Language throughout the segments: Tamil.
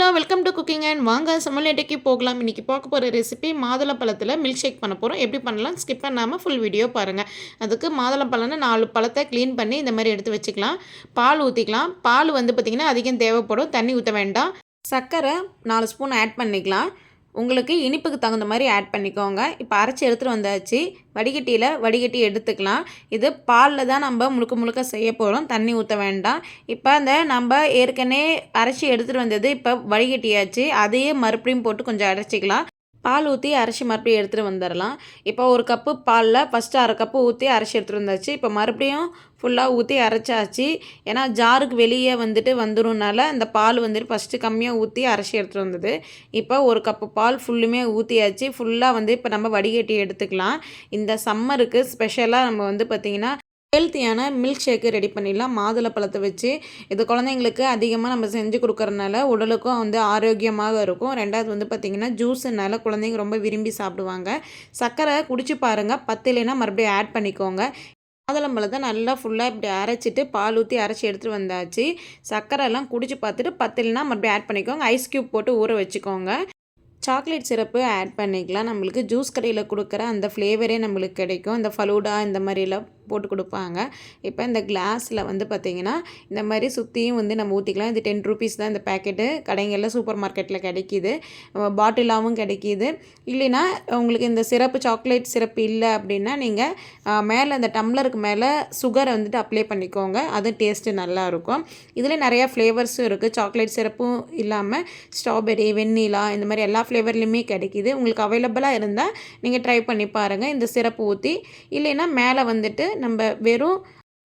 Hello welcome to cooking and வாங்க சமையலேட்டைக்கு போகலாம். இன்றைக்கி பார்க்க போகிற ரெசிபி மாதுளப்பழத்தில் மில்க் ஷேக் பண்ண போகிறோம் எப்படி பண்ணலாம்? ஸ்கிப் பண்ணாமல் ஃபுல் வீடியோ பாருங்கள் அதுக்கு மாதுளம்பழம்னு நாலு பழத்தை க்ளீன் பண்ணி இந்த மாதிரி எடுத்து வச்சுக்கலாம். பால் ஊற்றிக்கலாம் பால் வந்து பார்த்திங்கன்னா அதிகம் தேவைப்படும். தண்ணி ஊற்ற வேண்டாம். சர்க்கரை நாலு ஸ்பூன் ஆட் பண்ணிக்கலாம். உங்களுக்கு இனிப்புக்கு தகுந்த மாதிரி ஆட் பண்ணிக்கோங்க. இப்போ அரைச்சி எடுத்துகிட்டு வந்தாச்சு. வடிகட்டியில் வடிகட்டி எடுத்துக்கலாம். இது பாலில் தான் நம்ம முழுக்க முழுக்க செய்ய போகிறோம் தண்ணி ஊற்ற வேண்டாம். இப்போ அந்த நம்ம ஏற்கனவே அரைச்சி எடுத்துகிட்டு வந்தது இப்போ வடிகட்டியாச்சு. அதையே மறுபடியும் போட்டு கொஞ்சம் அரைச்சிக்கலாம். பால் ஊற்றி அரைச்சி மறுபடியும் எடுத்துகிட்டு வந்துடலாம் இப்போ ஒரு கப்பு பாலில் ஃபஸ்ட்டு அரை கப்பு ஊற்றி அரைச்சி எடுத்துகிட்டு வந்தாச்சு. இப்போ மறுபடியும் ஃபுல்லாக ஊற்றி அரைச்சாச்சு. ஏன்னா ஜாருக்கு வெளியே வந்துட்டு வந்துடும்னால இந்த பால் வந்துட்டு ஃபஸ்ட்டு கம்மியாக ஊற்றி அரைச்சி எடுத்துகிட்டு வந்தது. இப்போ ஒரு கப்பு பால் ஃபுல்லுமே ஊற்றியாச்சு ஃபுல்லாக வந்து இப்போ நம்ம வடிகட்டி எடுத்துக்கலாம். இந்த சம்மருக்கு ஸ்பெஷலாக நம்ம வந்து பார்த்திங்கன்னா ஹெல்த்தியான மில்க் ஷேக்கு ரெடி பண்ணிடலாம். மாதுளை பழத்தை வச்சு இது குழந்தைங்களுக்கு அதிகமாக நம்ம செஞ்சு கொடுக்குறதுனால உடலுக்கும் வந்து ஆரோக்கியமாக இருக்கும். ரெண்டாவது வந்து பார்த்திங்கன்னா ஜூஸுனால குழந்தைங்க ரொம்ப விரும்பி சாப்பிடுவாங்க. சர்க்கரை குடிச்சு பாருங்கள் பத்து இல்லைன்னா மறுபடியும் ஆட் பண்ணிக்கோங்க. மாதுளம்பழத்தை நல்லா ஃபுல்லாக இப்படி அரைச்சிட்டு பால் ஊற்றி அரைச்சி எடுத்துகிட்டு வந்தாச்சு. சர்க்கரைலாம் குடிச்சு பார்த்துட்டு பத்து இல்லைன்னா மறுபடியும் ஆட் பண்ணிக்கோங்க. ஐஸ் க்யூப் போட்டு ஊற வச்சுக்கோங்க. சாக்லேட் சிரப்பு ஆட் பண்ணிக்கலாம். நம்மளுக்கு ஜூஸ் கடையில் கொடுக்குற அந்த ஃப்ளேவரே நம்மளுக்கு கிடைக்கும். இந்த ஃபலூடா இந்த மாதிரிலாம் போட்டு கொடுப்பாங்க. இப்போ இந்த கிளாஸில் வந்து பார்த்திங்கன்னா இந்த மாதிரி சுற்றியும் வந்து நம்ம ஊற்றிக்கலாம் இது டென் ருபீஸ் தான் இந்த பேக்கெட்டு கடைங்களில் சூப்பர் மார்க்கெட்டில் கிடைக்கிது. பாட்டிலாகவும் கிடைக்கிது. இல்லைன்னா உங்களுக்கு இந்த சிறப்பு சாக்லேட் சிறப்பு இல்லை அப்படின்னா நீங்கள் மேலே இந்த டம்ளருக்கு மேலே சுகரை வந்துட்டு அப்ளை பண்ணிக்கோங்க. அது டேஸ்ட்டு நல்லாயிருக்கும் இதில் நிறையா ஃப்ளேவர்ஸும் இருக்குது சாக்லேட் சிறப்பும் இல்லாமல் ஸ்ட்ராபெரி வெண்ணிலா இந்த மாதிரி எல்லா ஃப்ளேவர்லேயுமே கிடைக்கிது. உங்களுக்கு அவைலபிளாக இருந்தால் நீங்கள் ட்ரை பண்ணி பாருங்கள் இந்த சிறப்பு ஊற்றி இல்லைன்னா மேலே வந்துட்டு நம்ம வெறும்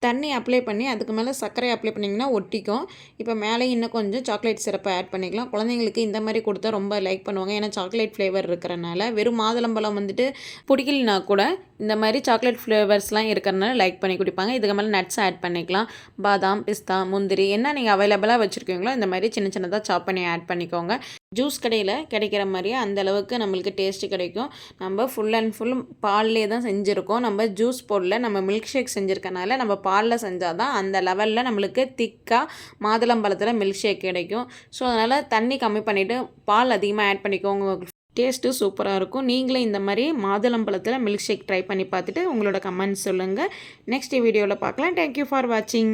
தண்ணி அப்ளை பண்ணி அதுக்கு மேலே சர்க்கரை அப்ளை பண்ணிங்கன்னா ஒட்டிக்கும். இப்போ மேலே இன்னும் கொஞ்சம் சாக்லேட் சிறப்பை ஆட் பண்ணிக்கலாம். குழந்தைங்களுக்கு இந்த மாதிரி கொடுத்தா ரொம்ப லைக் பண்ணுவாங்க. ஏன்னா சாக்லேட் ஃப்ளேவர் இருக்கிறனால வெறும் மாதுளம்பழம் வந்துட்டு பிடிக்கலனா கூட இந்த மாதிரி சாக்லேட் ஃப்ளேவர்ஸ்லாம் இருக்கிறனால லைக் பண்ணி குடிப்பாங்க. இதுக்கு மேலே நட்ஸ் ஆட் பண்ணிக்கலாம். பாதாம் பிஸ்தா முந்திரி என்ன நீங்கள் அவைலபிளாக வச்சுருக்கீங்களோ இந்த மாதிரி சின்ன சின்னதாக சாப் பண்ணி ஆட் பண்ணிக்கோங்க. ஜூஸ் கடையில் கிடைக்கிற மாதிரியே அந்த அளவுக்கு நம்மளுக்கு டேஸ்ட்டு கிடைக்கும். நம்ம ஃபுல் அண்ட் ஃபுல் பால்லே தான் செஞ்சுருக்கோம். நம்ம ஜூஸ் போடல நம்ம மில்க் ஷேக் செஞ்சுருக்கனால நம்ம பாலில் செஞ்சால் தான் அந்த லெவலில் நம்மளுக்கு திக்காக மாதுளம்பழத்தில் மில்க் ஷேக் கிடைக்கும். ஸோ அதனால் தண்ணி கம்மி பண்ணிவிட்டு பால் அதிகமாக ஆட் பண்ணிக்கோங்க. டேஸ்ட்டு சூப்பராக இருக்கும். நீங்களே இந்த மாதிரி மாதுளம்பழத்தில் மில்க் ஷேக் ட்ரை பண்ணி பார்த்துட்டு உங்களோட கமெண்ட்ஸ் சொல்லுங்கள் நெக்ஸ்ட் வீடியோவில் பார்க்கலாம். தேங்க்யூ ஃபார் வாட்சிங்